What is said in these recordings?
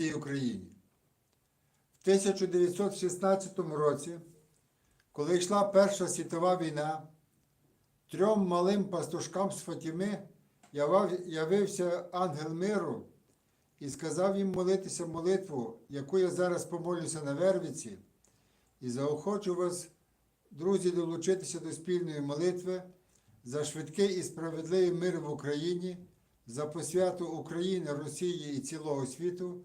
всій Україні. В 1916 році, коли йшла Перша світова війна, трьом малим пастушкам з Фатіми явився ангел миру і сказав їм молитися молитву, яку я зараз помолюся на Вервиці, і заохочу вас, друзі, долучитися до спільної молитви за швидкий і справедливий мир в Україні, за посвяту України, Росії і цілого світу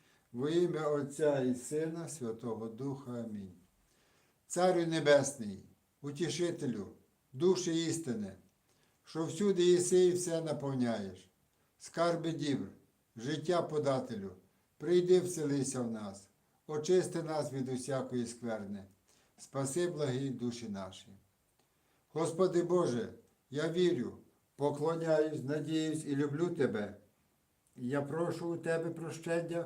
Во ім'я Отця і Сина Святого Духа Амінь. Царю Небесний, утішителю, душі істини, що всюди єси і все наповняєш, скарби дібр, життя подателю, прийди вселися в нас, очисти нас від усякої скверни, спаси благі душі наші. Господи Боже, я вірю, поклоняюсь, надіюсь і люблю Тебе. Я прошу у Тебе прощення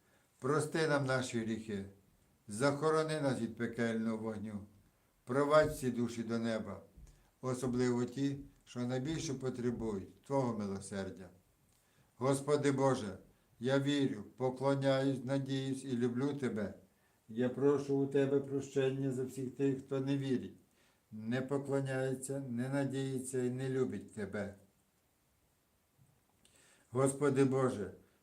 прости нам наші гріхи, захорони нас від пекельного вогню, провадь всі душі до неба, особливо ті, що найбільше потребують Твого милосердя. Господи Боже, я вірю, поклоняюсь, надіюсь і люблю Тебе. Я прошу у Тебе прощення за всіх тих, хто не вірить, не поклоняється, не надіється і не любить Тебе. Господи Боже,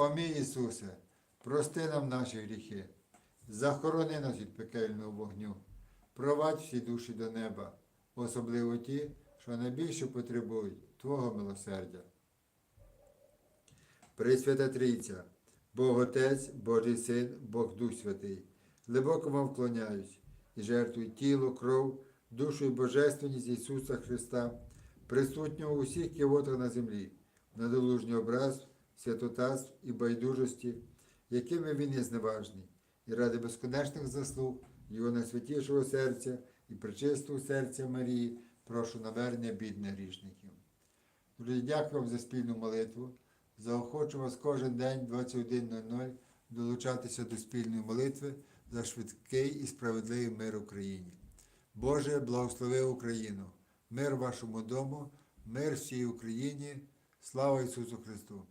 О мій Ісусе, прости нам наші гріхи, захорони нас від пекельного вогню, провадь всі душі до неба, особливо ті, що найбільше потребують Твого милосердя. Пресвята Трійця, Бог Отець, Божий Син, Бог Дух Святий, глибоко вам вклоняюсь і жертвую тіло, кров, душу і божественність Ісуса Христа, присутнього у всіх кивотах на землі, надолужній образ, святотатств і байдужості, якими він є зневажний, і ради безконечних заслуг Його найсвятішого серця і причистого серця Марії, прошу навернення бідних грішників. Друзі, дякую вам за спільну молитву. Заохочу вас кожен день 21.00 долучатися до спільної молитви за швидкий і справедливий мир Україні. Боже, благослови Україну, мир вашому дому, мир всій Україні, слава Ісусу Христу!